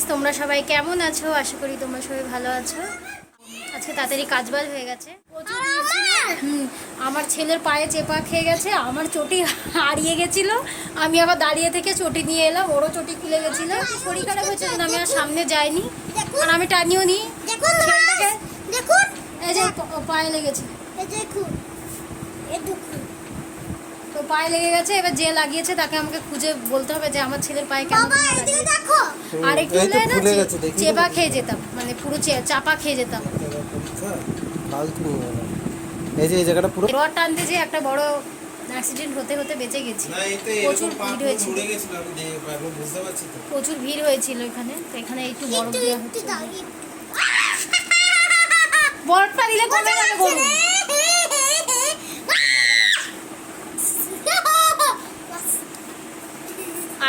Guys তোমরা সবাই কেমন আছো? আশা করি তোমরা সবাই ভালো আছো। আজকে তাড়াতাড়ি কাজবাজ হয়ে গেছে। আমার ছেলের পায়ে চেপা খেয়ে গেছে আমার চটি হারিয়ে গেছিল। আমি আবার দাঁড়িয়ে থেকে চটি নিয়ে এলাম ওরও চটি খুলে গেছিল। শরীর খারাপ হয়েছে আমি আর সামনে যাইনি। আর আমি টানিও নি। এই যে পায়ে লেগেছে। দেখুন। পায়ে লেগে গেছে এবার যে লাগিয়েছে তাকে আমাকে খুঁজে বলতে হবে যে আমার ছেলের পায়ে কেন দেখো। আর একটু হলে না ফুলে গেছে, দেখি। চেপা খেয়ে যেতাম মানে পুরো চে- চাপা খেয়ে যেতাম। এই যে এই জায়গাটা পুরো রড টানতে যে একটা বড় অ্যাক্সিডেন্ট হতে হতে বেঁচে গেছি। না এই তো প্রচুর ভিড় হয়েছিল। আমি দেখে আমি বুঝতে পারছি তো। প্রচুর ভিড় হয়েছিল এখানে তো এখানে একটু বরফ দেওয়া হচ্ছে। বরফটা দিলে কমে যাবে গরম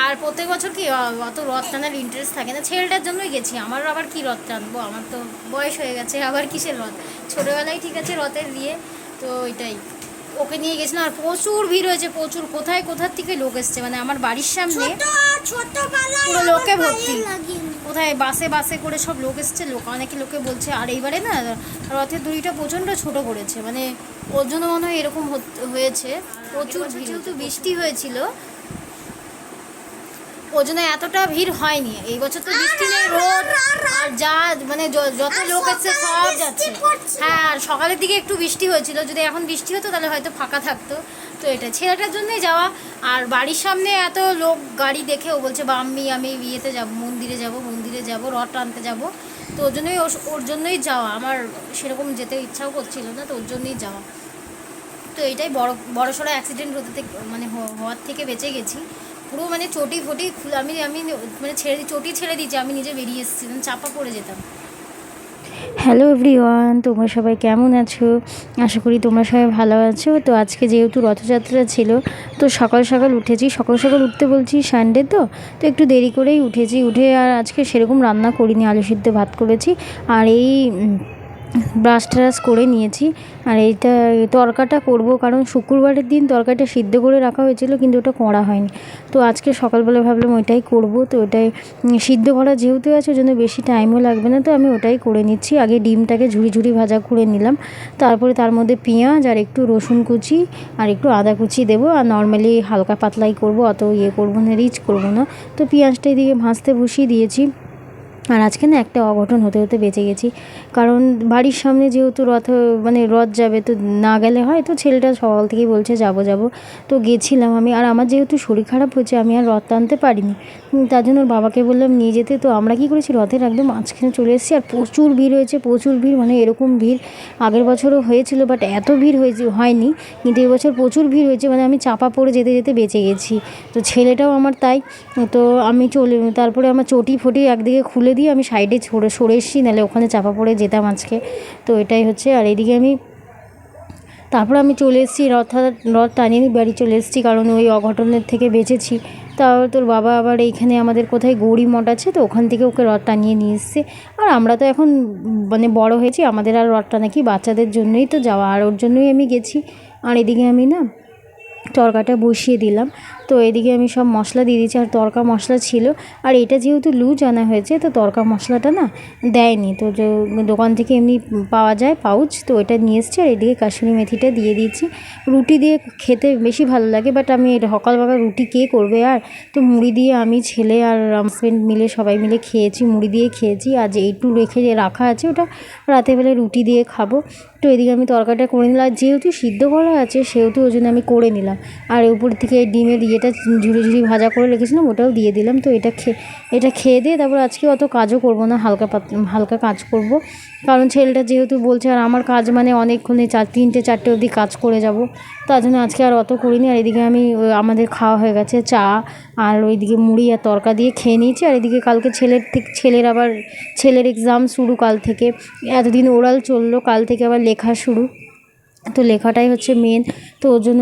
আর প্রত্যেক বছর কি অত রথ টানার ইন্টারেস্ট থাকে না। ছেলেটার জন্যই গেছি। আমার আবার কি রথ টানবো? আমার তো বয়স হয়ে গেছে আবার কিসের রথ? ছোটোবেলায় ঠিক আছে রথের দিয়ে তো ওইটাই ওকে নিয়ে গেছিলাম আর প্রচুর ভিড় হয়েছে প্রচুর। কোথায় কোথার থেকে লোক এসছে? মানে আমার বাড়ির সামনে পুরো লোকে ভর্তি। কোথায় বাসে বাসে করে সব লোক এসছে? লোক অনেকে লোকে বলছে আর এইবারে না রথের দড়িটা প্রচণ্ড ছোট করেছে। মানে ওর জন্য মনে হয় এরকম হয়েছে। প্রচুর ভিড়। যেহেতু বৃষ্টি হয়েছিল ওর জন্য এতটা ভিড় হয়নি। এই বছর তো বৃষ্টি নেই রোদ আর যা মানে য- যত লোক এসছে সব যাচ্ছে। হ্যাঁ আর সকালের দিকে একটু বৃষ্টি হয়েছিল। যদি এখন বৃষ্টি হতো তাহলে হয়তো ফাঁকা থাকতো। তো এটা ছেলেটার জন্যই যাওয়া। আর বাড়ির সামনে এত লোক গাড়ি দেখে ও বলছে বা আমি আমি বিয়েতে যাব মন্দিরে যাব মন্দিরে যাব রথ টানতে যাব। তো ওর জন্যই ওর- জন্যই যাওয়া। আমার সেরকম যেতে ইচ্ছাও করছিল না তো ওর জন্যই যাওয়া। তো এটাই বড় বড় সড়ো অ্যাক্সিডেন্ট হতে মানে হওয়ার থেকে বেঁচে গেছি। পুরো মানে চটি ফটি আমি আমি মানে ছেড়ে দি- চটি ছেড়ে দিয়েছি আমি নিজে বেরিয়ে এসেছি মানে চাপা পড়ে যেতাম। হ্যালো এভরিওয়ান তোমরা সবাই কেমন আছো? আশা করি তোমরা সবাই ভালো আছো। তো আজকে যেহেতু রথযাত্রা ছিল, তো সকাল সকাল উঠেছি। সকাল সকাল উঠতে বলছি সানডে তো তো একটু দেরি করেই উঠেছি। উঠে আর আজকে সেরকম রান্না করিনি, আলু সিদ্ধ ভাত করেছি। আর এই ব্রাশ ট্রাশ করে নিয়েছি। আর এইটা, তরকাটা করব কারণ শুক্রবারের দিন তরকারিটা সিদ্ধ করে রাখা হয়েছিল কিন্তু ওটা করা হয়নি। তো আজকে সকালবেলা ভাবলাম ওইটাই করব। তো ওটাই, সিদ্ধ করা যেহেতু আছে, ওই জন্য বেশি টাইমও লাগবে না। তো আমি ওটাই করে নিচ্ছি। আগে ডিমটাকে ঝুড়ি ঝুড়ি ভাজা করে নিলাম। তারপরে তার মধ্যে পেঁয়াজ আর একটু রসুন কুচি আর একটু আদা কুচি দেবো। আর নর্মালি হালকা পাতলাই করব, অত ইয়ে করব না, রিচ করব না। তো পেঁয়াজটা এদিকে ভাজতে বসিয়ে দিয়েছি। আর আজকে না একটা অঘটন হতে হতে বেঁচে গেছি। কারণ বাড়ির সামনে যেহেতু রথ মানে রথ যাবে তো না গেলে হয়, তো ছেলেটা সকাল থেকেই বলছে, যাব যাব। তো গেছিলাম আমি। আর আমার যেহেতু শরীর খারাপ হয়েছে, আমি আর রথ টানতে পারিনি। তার জন্য ওর বাবাকে বললাম, নিয়ে যেতে। তো আমরা কি করেছি? রথের একদম মাঝখানে চলে এসেছি আর প্রচুর ভিড় হয়েছে, প্রচুর ভিড় মানে এরকম ভিড় আগের বছরও হয়েছিল বাট এত ভিড় হয়েছে, হয়নি, কিন্তু এবছর প্রচুর ভিড় হয়েছে মানে আমি চাপা পড়ে যেতে যেতে বেঁচে গেছি। তো ছেলেটাও আমার তাই, তো আমি চলে, তারপরে আমার চটি ফটি একদিকে খুলে দিয়ে আমি সাইডে সরে সরে এসেছি, নাহলে ওখানে চাপা পড়ে যেতাম আজকে। তো এটাই হচ্ছে, আর এদিকে আমি তারপর আমি চলে এসেছি, রথ রথ টানিয়ে নিয়ে বাড়ি চলে এসেছি কারণ ওই অঘটনের থেকে বেঁচেছি। তারপর তোর বাবা আবার এইখানে আমাদের কোথায় গৌরী মঠ আছে তো ওখান থেকে ওকে রথ টানিয়ে নিয়ে এসছে। আর আমরা তো এখন মানে বড় হয়েছি, আমাদের আর রথটা নাকি বাচ্চাদের জন্যই তো যাওয়া, আর ওর জন্যই আমি গেছি। আর এদিকে আমি না তরকাটা বসিয়ে দিলাম। তো এদিকে আমি সব মশলা দিয়ে দিয়েছি, আর তরকা মশলা ছিল। আর এটা যেহেতু লুজ আনা হয়েছে, তো তরকা মশলাটা না দেয়নি। তো যে দোকান থেকে এমনি পাওয়া যায়, পাউচ, তো ওইটা নিয়ে এসছি। আর এদিকে কাশ্মীরি মেথিটা দিয়ে দিয়েছি। রুটি দিয়ে খেতে বেশি ভালো লাগে বাট আমি এটা সকালবেলা রুটি কে করবে আর? তো মুড়ি দিয়ে আমি ছেলে আর হাজব্যান্ড মিলে সবাই মিলে খেয়েছি, মুড়ি দিয়ে খেয়েছি। আর যে এইটু রেখে যে রাখা আছে, ওটা রাতের বেলায় রুটি দিয়ে খাব। তো এদিকে আমি তরকাটা করে নিলাম। আর যেহেতু সিদ্ধ করা আছে, সেহেতু ওই জন্য আমি করে নিলাম। আর উপর থেকে ডিমের ইয়েটা ঝুড়ি ঝুড়ি ভাজা করে রেখেছিলাম, ওটাও দিয়ে দিলাম। তো এটা খেয়ে এটা খেয়ে দিয়ে তারপর আজকে অত কাজও করব না, হালকা পাত, হালকা কাজ করব। কারণ ছেলেটা যেহেতু বলছে আর আমার কাজ মানে অনেকক্ষণে চার, তিনটে, চারটে অবধি কাজ করে যাব। তার জন্য আজকে আর অত করিনি। আর এদিকে আমি আমাদের খাওয়া হয়ে গেছে চা আর ওইদিকে মুড়ি আর তরকা দিয়ে খেয়ে নিয়েছি। আর এদিকে কালকে ছেলের থেকে ছেলের আবার, ছেলের এক্সাম শুরু কাল থেকে। এতদিন ওরাল চলল, কাল থেকে আবার লেখা শুরু। তো লেখাটাই হচ্ছে মেন তো ওর জন্য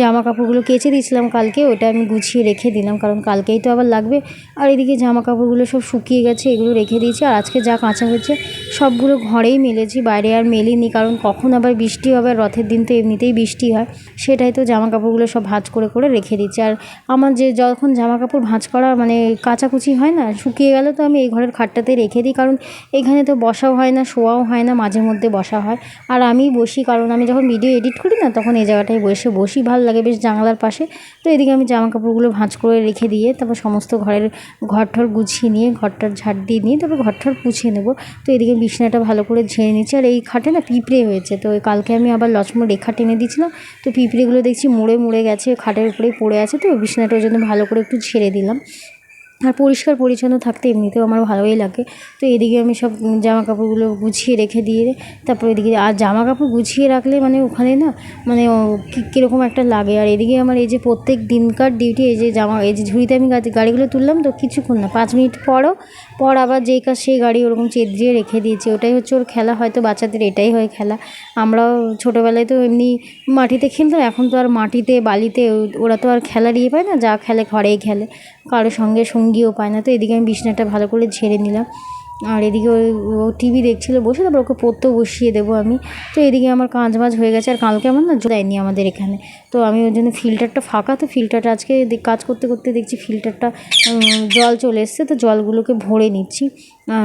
জামা কাপড়গুলো কেচে দিয়েছিলাম কালকে, ওটা আমি গুছিয়ে রেখে দিলাম, কারণ কালকেই তো আবার লাগবে। আর এদিকে জামা কাপড়গুলো সব শুকিয়ে গেছে, এগুলো রেখে দিয়েছি। আর আজকে যা কাঁচা হয়েছে, সবগুলো ঘরেই মেলেছি, বাইরে আর মেলিনি, কারণ কখন আবার বৃষ্টি হবে, রথের দিন তো এমনিতেই বৃষ্টি হয়। সেটাই তো জামা কাপড়গুলো সব ভাঁজ করে করে রেখে দিচ্ছি আর আমার যে যখন জামা কাপড় ভাঁজ করা মানে কাচাকুচি হয় না, শুকিয়ে গেলে তো আমি এই ঘরের খাটটাতে রেখে দিই, কারণ এখানে তো বসাও হয় না, শোয়াও হয় না, মাঝে মধ্যে বসা হয়। আর আমি বসি, কারণ আমি যখন ভিডিও এডিট করি না, তখন এই জায়গাটায় বসে বসি ভালো লাগে বেশ জানলার পাশে। তো এদিকে আমি জামা কাপড়গুলো ভাঁজ করে রেখে দিয়ে, তারপর সমস্ত ঘরের ঘর ঠর গুছিয়ে নিয়ে, ঘরটার ঝাড় দিয়ে নিয়ে, তারপর ঘর ঠর পুছিয়ে নেব। তো এদিকে বিছানাটা ভালো করে ঝেড়ে নিচ্ছি আর এই খাটে না পিঁপড়ে হয়েছে। তো কালকে আমি আবার লচমো রেখা টেনে দিয়েছিলাম, তো পিঁপড়েগুলো দেখছি মুড়ে মুড়ে গেছে, খাটের উপরেই পড়ে আছে, তো বিছানাটা ওই জন্য ভালো করে একটু ছেড়ে দিলাম। আর পরিষ্কার পরিচ্ছন্ন থাকতে এমনিতেও আমার ভালোই লাগে। তো এদিকে আমি সব জামা কাপড়গুলো গুছিয়ে রেখে দিয়ে তারপর এদিকে আর জামা কাপড় গুছিয়ে রাখলে মানে ওখানে না মানে কীরকম একটা লাগে। আর এদিকে আমার এই যে প্রত্যেক দিনকার ডিউটি এই যে জামা এই যে ঝুড়িতে আমি গাড়িগুলো তুললাম তো কিছুক্ষণ না, পাঁচ মিনিট পরও, পর আবার যেই কাজ সেই গাড়ি ওরকম চেদ্রিয়ে রেখে দিয়েছে। ওটাই হচ্ছে ওর খেলা, হয়তো বাচ্চাদের এটাই হয় খেলা। আমরাও ছোটোবেলায় তো এমনি মাটিতে খেলতাম, এখন তো আর মাটিতে, বালিতে ওরা তো আর খেলার ইয়ে পায় না, যা খেলে ঘরেই খেলে। কারোর সঙ্গে সঙ্গীও পায় না। তো এদিকে আমি বিছনাটা ভালো করে ঝেড়ে নিলাম। আর এদিকে ওই, ও টিভি দেখছিল, বসে তারপর ওকে পড়তেও বসিয়ে দেবো আমি। তো এদিকে আমার কাঁচ মাছ হয়ে গেছে, আর কালকে আমার না দেয়নি আমাদের এখানে। তো আমি ওই জন্য ফিল্টারটা ফাঁকা, তো ফিল্টারটা আজকে কাজ করতে করতে দেখছি ফিল্টারটা জল চলে এসছে, তো জলগুলোকে ভরে নিচ্ছি।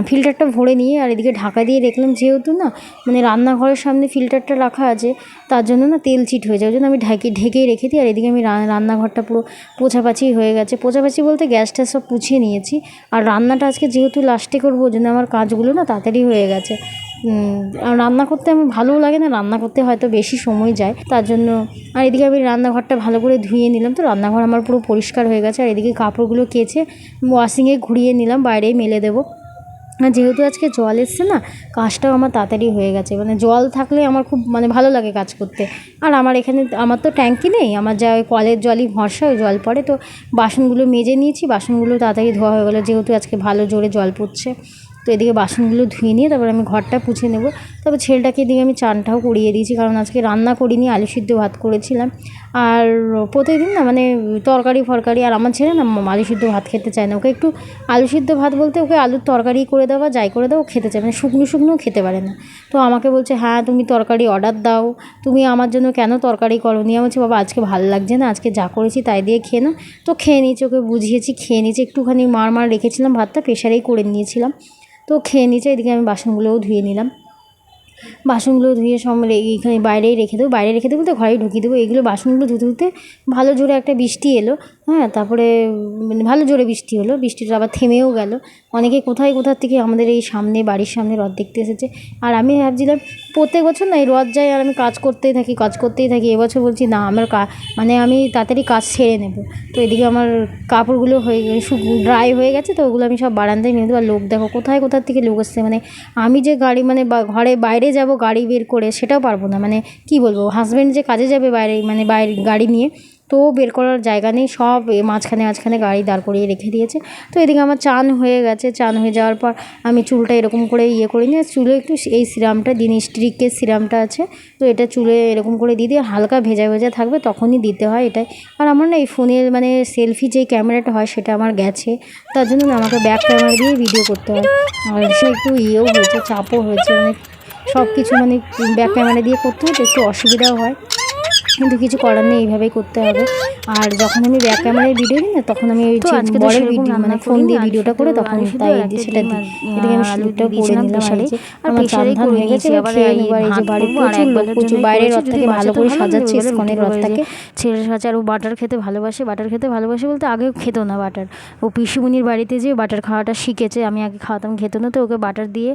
ফিল্টারটা ভরে নিয়ে আর এদিকে ঢাকা দিয়ে দেখলাম যেহেতু না মানে রান্নাঘরের সামনে ফিল্টারটা রাখা আছে, তার জন্য না তেল চিট হয়ে যায়। ওই জন্য আমি ঢাকি ঢেকেই রেখে দিই আর এদিকে আমি রান্নাঘরটা পুরো পোছাপাছি হয়ে গেছে। পোছাপাছি বলতে গ্যাসটা সব পুছিয়ে নিয়েছি। আর রান্নাটা আজকে যেহেতু লাস্টে করব, ওই জন্য আমার কাজগুলো না তাড়াতাড়ি হয়ে গেছে। আর রান্না করতে আমার ভালোও লাগে না, রান্না করতে হয়তো বেশি সময় যায়। তার জন্য আর এদিকে আমি রান্নাঘরটা ভালো করে ধুয়ে নিলাম তো, রান্নাঘর আমার পুরো পরিষ্কার হয়ে গেছে। আর এদিকে কাপড়গুলো কেচে ওয়াশিংয়ে ঘুরিয়ে নিলাম, বাইরেই মেলে দেবো। যেহেতু আজকে জল এসছে না, কাজটাও আমার তাড়াতাড়ি হয়ে গেছে। মানে জল থাকলে আমার খুব মানে ভালো লাগে কাজ করতে। আর আমার এখানে, আমার তো ট্যাঙ্কি নেই, আমার যা ওই কলের জলই ভরসা, ওই জল পড়ে, তো বাসনগুলো মেজে নিয়েছি, বাসনগুলো তাড়াতাড়ি ধোয়া হয়ে গেলো, যেহেতু আজকে ভালো জোরে জল পড়ছে। তো এদিকে বাসনগুলো ধুয়ে নিয়ে তারপর আমি ঘরটা পুছে নেব। তারপর ছেলেটাকে এদিকে আমি চানটাও করিয়ে দিয়েছি, কারণ আজকে রান্না করিনি, আলু সিদ্ধ ভাত করেছিলাম। আর প্রতিদিন না মানে তরকারি, ফরকারি, আর আমার ছেলে না আলু সিদ্ধ ভাত খেতে চায় না। ওকে একটু আলু সিদ্ধ ভাত বলতে ওকে আলুর তরকারি করে দেওয়া, যাই করে দাও ও খেতে চায় মানে শুকনো শুকনোও খেতে পারে না। তো আমাকে বলছে হ্যাঁ তুমি তরকারি অর্ডার দাও। তুমি আমার জন্য কেন তরকারি করো নি আমি বলছি, বাবা, আজকে ভালো লাগছে না। আজকে যা করেছি তাই দিয়ে খেয়ে না তো খেয়ে নিয়েছি, ওকে বুঝিয়েছি, খেয়ে নিয়েছি। একটুখানি মার মার রেখেছিলাম ভাতটা, প্রেশারেই করে নিয়েছিলাম। তো খেয়ে নিয়েছে, এদিকে আমি বাসনগুলোও ধুয়ে নিলাম। বাসনগুলো ধুয়ে সব এইখানে বাইরেই রেখে দেবো। বাইরে রেখে দেবো তো ঘরেই ঢুকিয়ে দেবো। এগুলো বাসনগুলো ধুতে ধুতে ভালো জোরে একটা বৃষ্টি এলো হ্যাঁ? তারপরে মানে ভালো জোরে বৃষ্টি হলো। বৃষ্টিটা আবার থেমেও গেল। অনেকে কোথায়, কোথার থেকে আমাদের এই সামনে, বাড়ির সামনে রথ দেখতে এসেছে। আর আমি ভাবছিলাম, প্রত্যেক বছর না এই রথ যাই আর আমি কাজ করতেই থাকি, কাজ করতেই থাকি। এবছর বলছি, না, আমার কা মানে আমি তাড়াতাড়ি কাজ সেরে নেব। তো এদিকে আমার কাপড়গুলো হয়ে ড্রাই হয়ে গেছে, তো ওগুলো আমি সব বারান্দায় নিয়ে দেবো আর লোক দেখো, কোথায়, কোথার থেকে লোক এসছে? মানে আমি যে গাড়ি মানে ঘরে বাইরে যাব, গাড়ি বের করে, সেটাও পারব না। মানে কি বলব হাজব্যান্ড যে কাজে যাবে বাইরে মানে বাইরে গাড়ি নিয়ে, তো বের করার জায়গা নেই, সব মাঝখানে মাঝখানে গাড়ি দাঁড় করিয়ে রেখে দিয়েছে। তো এদিকে আমার চান হয়ে গেছে, চান হয়ে যাওয়ার পর আমি চুলটা এরকম করে ইয়ে করে নিয়ে, চুলে একটু এই সিরামটা দিন স্ট্রিকের সিরামটা আছে, তো এটা চুলে এরকম করে দিয়ে দিয়ে হালকা ভেজা ভেজা থাকবে, তখনই দিতে হয় এটাই। আর আমার না এই ফোনের মানে সেলফি যে ক্যামেরাটা হয়, সেটা আমার গেছে। তার জন্য আমাকে ব্যাক ক্যামেরা দিয়ে ভিডিও করতে হয়। আর সে একটু ইয়েও হয়েছে, চাপও হয়েছে মানে সব কিছু মানে ব্যাক ক্যামেরা দিয়ে করতে হয় তো একটু অসুবিধাও হয়। কিন্তু কিছু করার নেই এইভাবেই করতে হবে। আর যখন আমি ব্যাক ক্যামেরায় ভিডিও দিই না তখন আমি ওই বড় ভিডিও মানে ফোন দিয়ে ভিডিওটা করে তখন তাই সেটা দিই এদিকে আমি শুটটাও করে নিলাম। আর আমার চান ধান হয়ে গেছে এবার খেয়ে এই নেব এই যে বাড়ির প্রচুর লোক প্রচুর বাইরের করেছি, রথ যদি থেকে ভালো করে সাজাচ্ছে এবারে ইস্কনের রথটাকে ছেলের কাছে আর ও বাটার খেতে ভালোবাসে বাটার খেতে ভালোবাসে বলতে আগেও খেত না বাটার ও পিসিমণির বাড়িতে যে বাটার খাওয়াটা শিখেছে আমি আগে খাওয়াতাম খেত না তো ওকে বাটার দিয়ে।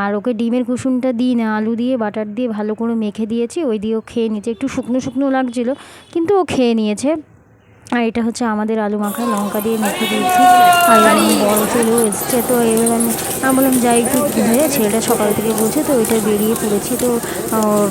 আর ওকে ডিমের কুসুমটা দিই না আলু দিয়ে বাটার দিয়ে ভালো করে মেখে দিয়েছি ওই দিয়ে ও খেয়ে নিয়েছে একটু শুকনো শুকনো লাগছিল কিন্তু ও খেয়ে নিয়েছে। আর এটা হচ্ছে আমাদের আলু মাখা, লঙ্কা দিয়ে মেখে দিয়েছি। আর বড় চলেও এসছে, তো এবার আমি আমি বললাম, যাই একটু ধরে, ছেলেটা সকাল থেকে বলছে, তো ওইটা বেরিয়ে পড়েছি, তো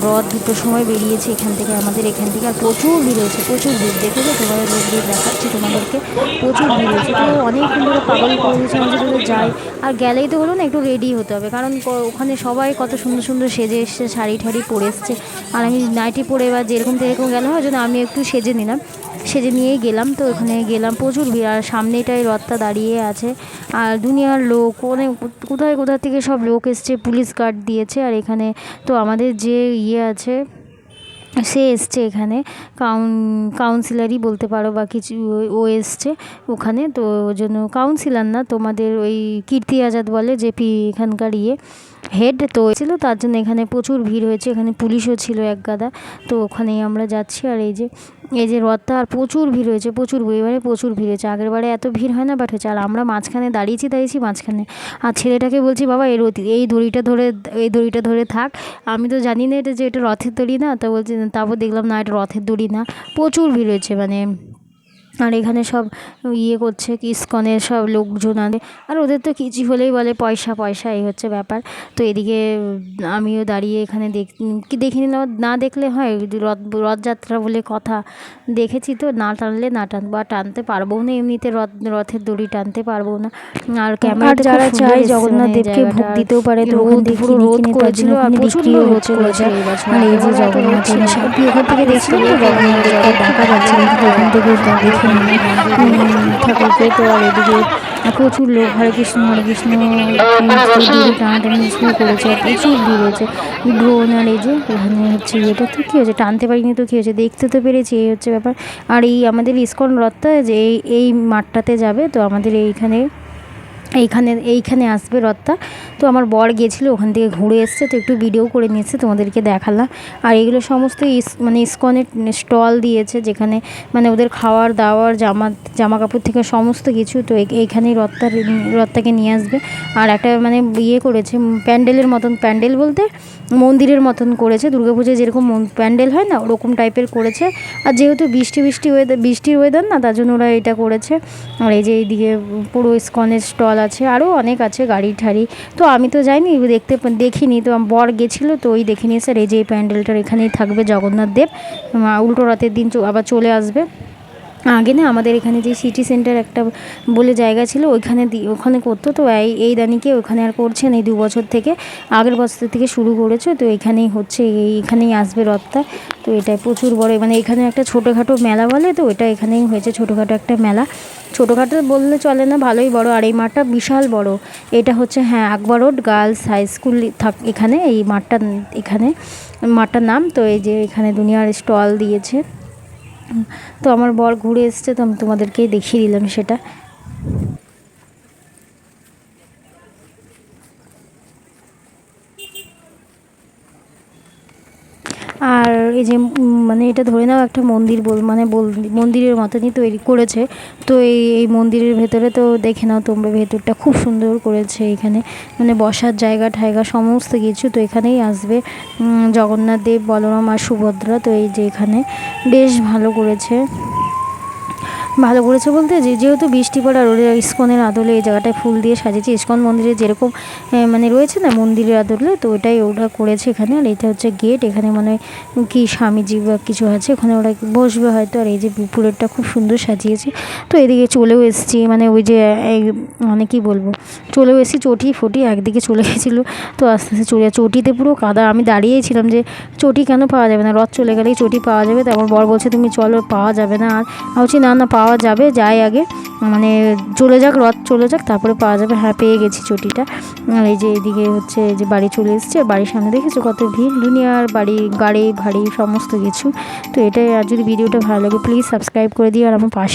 রথ দুটোর সময় বেরিয়েছে এখান থেকে, আমাদের এখান থেকে, আর প্রচুর ভিড় হয়েছে, প্রচুর ভিড়। দেখেছ তোমাদের রোদ দিয়ে দেখাচ্ছি তোমাদেরকে, প্রচুর ভিড় হয়েছে, তো অনেকক্ষণ ধরে পাগল করে দিয়েছে আমাদের ধরে যাই। আর গেলেই তো হলো না একটু রেডি হতে হবে, কারণ ওখানে সবাই কত সুন্দর সুন্দর সেজে এসছে, শাড়ি ঠাড়ি পরে এসছে। আর আমি নাইটি পরে বা যেরকম তেরকম গেলে হয় জন্য আমি একটু সেজে নিলাম। সেজে নিয়েই গেলাম তো ওখানে গেলাম প্রচুর ভিড়, আর সামনেটাই রথটা দাঁড়িয়ে আছে। আর দুনিয়ার লোক, অনেক কোথায় কোথা থেকে সব লোক এসছে, পুলিশ গার্ড দিয়েছে, আর এখানে তো আমাদের যে ইয়ে আছে, সে এসছে এখানে, কাউন, কাউন্সিলারই বলতে পারো বা কিছু, ও- ও এসছে ওখানে, তো ওই জন্য কাউন্সিলার না, তোমাদের ওই কীর্তি আজাদ বলে যে এখানকার ইয়ে। হেড তো ছিল, তার জন্য এখানে প্রচুর ভিড় হয়েছে, এখানে পুলিশও ছিল এক গাদা। তো ওখানেই আমরা যাচ্ছি আর এই যে এই যে রথটা আর প্রচুর ভিড় হয়েছে, প্রচুর এবারে প্রচুর ভিড় হয়েছে। আগের বারে এত ভিড় হয় না বাট হয়েছে। আর আমরা মাঝখানে দাঁড়িয়েছি দাঁড়িয়েছি মাঝখানে। আর ছেলেটাকে বলছি, বাবা এর এই দড়িটা ধরে, এই দড়িটা ধরে থাক। আমি তো জানি না এটা যে এটা রথের দড়ি না? তো বলছি তারপর দেখলাম না, এটা রথের দড়ি না। প্রচুর ভিড় হয়েছে মানে আর এখানে সব ইয়ে করছে ইস্কনের সব লোকজন আছে। আর ওদের তো কিছু হলেই বলে পয়সা পয়সা এই হচ্ছে ব্যাপার। তো এদিকে আমিও দাঁড়িয়ে এখানে দেখ কি দেখে নিলাম? না দেখলে হয় রথ রথযাত্রা বলে কথা। দেখেছি তো না টানলে না টান বা টানতে পারব না এমনিতে রথ রথের দড়ি টানতে পারব না। আর ক্যামেরা যারা চায় জগন্নাথ দেবকে ভোগ দিতেও পারে তো ওখান থেকে তার বিক্রিও করেছে। আর এই যে জগন্নাথ থেকে তো জগন্নাথ দেখা যাচ্ছে থেকে ঠাকুরকে তো আর এদিকে প্রচুর লোক হরে কৃষ্ণ হরে কৃষ্ণ টানাটানি শুরু করেছে প্রচুর ভিড় হয়েছে ড্রোন আর এই যে এখানে হচ্ছে এটা তো কী হয়েছে টানতে পারিনি তো কী হয়েছে দেখতে তো পেরেছি এই হচ্ছে ব্যাপার আর এই আমাদের ইস্কন রথটা যে এই এই মাঠটাতে যাবে তো আমাদের এইখানে এইখানে এইখানে আসবে রথটা। তো আমার বর গেছিল ওখান থেকে ঘুরে এসছে, তো একটু ভিডিও করে নিয়েছে, তোমাদেরকে দেখালাম। আর এগুলো সমস্ত ইস মানে ইস্কনের স্টল দিয়েছে, যেখানে মানে ওদের খাওয়ার, দাওয়ার, জামা জামা কাপড় থেকে সমস্ত কিছু, তো এই- এইখানেই রথটা, রথটাকে নিয়ে আসবে। আর একটা মানে ইয়ে করেছে প্যান্ডেলের মতন, প্যান্ডেল বলতে মন্দিরের মতন করেছে। দুর্গাপুজোয় যেরকম প্যান্ডেল হয় না, ওরকম টাইপের করেছে। আর যেহেতু বৃষ্টি বৃষ্টি ওয়েদার বৃষ্টির ওয়েদার না, তার জন্য ওরা এটা করেছে। আর এই যে এইদিকে পুরো ইস্কনের স্টল আছে, আরও অনেক আছে গাড়ি ঠাড়ি। তো আমি তো যাইনি, দেখতে দেখিনি। তো বর গেছিল, তো ওই দেখে স্যার, এই যে প্যান্ডেলটার এখানেই থাকবে জগন্নাথ দেব। উল্টো রাতের দিন আবার চলে আসবে। আগে না আমাদের এখানে যে সিটি সেন্টার একটা বলে জায়গা ছিল, ওইখানে ওখানে করতো। তো এই এই দানিকে ওখানে আর করছে না, এই দু বছর থেকে। আগের বছর থেকে শুরু করেছে, তো এখানেই হচ্ছে, এই- এখানেই আসবে রথটা। তো এটাই প্রচুর বড় মানে এখানে একটা ছোটোখাটো মেলা বলে, তো এটা এখানেই হয়েছে, ছোটোখাটো একটা মেলা। ছোটোখাটো বললে চলে না, ভালোই বড়। আর এই মাঠটা বিশাল বড়। এটা হচ্ছে হ্যাঁ Akbar road, girls high school থাক, এখানে, এই মাঠটা, এখানে মাঠটার নাম। তো এই যে এখানে দুনিয়ার স্টল দিয়েছে। তো আমার বর ঘুরে এসছে তো আমি তোমাদেরকেই দেখিয়ে দিলাম সেটা আর এই যে মানে এটা ধরে নাও একটা মন্দির বল মানে মন্দিরের মতনই তৈরি করেছে। তো এই এই মন্দিরের ভেতরে তো দেখে নাও তোমরা, ভেতরটা খুব সুন্দর করেছে এখানে। মানে বসার জায়গা ঠায়গা সমস্ত কিছু তো এখানেই আসবে। জগন্নাথ দেব, বলরাম আর সুভদ্রা তো এই যে এখানে। বেশ ভালো করেছে। ভালো করেছে বলতে যে যেহেতু বৃষ্টি পড়ে ওরা ইস্কনের আদলে এই জায়গাটায় ফুল দিয়ে সাজিয়েছে। ইস্কন মন্দিরে যেরকম মানে রয়েছে না মন্দিরের আদলে, তো ওটাই ওরা করেছে এখানে। আর এটা হচ্ছে গেট, এখানে মানে কি স্বামীজি বা কিছু আছে, ওখানে ওরা বসবে হয়তো। আর এই যে পুকুরেরটা খুব সুন্দর সাজিয়েছে। তো এদিকে চলেও এসেছি মানে ওই যে মানে কি বলব, চলেও এসেছি চটি ফটি, একদিকে চলে গেছিল, তো আস্তে আস্তে চলে চটিতে পুরো কাদা, আমি দাঁড়িয়েই ছিলাম যে চটি কেন পাওয়া যাবে না? রথ চলে গেলেই চটি পাওয়া যাবে, তারপর বর বলছে, তুমি চলো, পাওয়া যাবে না। আর বলছি, না না, পাওয়া যাবে, যাই আগে মানে চলে যাক, রথ চলে যাক, তারপরে পাওয়া যাবে হ্যাঁ পেয়ে গেছি চটিটা। এই যে এদিকে হচ্ছে যে বাড়ি চলে এসছে, বাড়ির সামনে দেখেছ কত ভিড়? দুনিয়ার, বাড়ি, গাড়ি, ভাড়ি, সমস্ত কিছু। তো এটাই, আর যদি ভিডিওটা ভালো লাগে প্লিজ সাবস্ক্রাইব করে দিও, আর আমার পাশে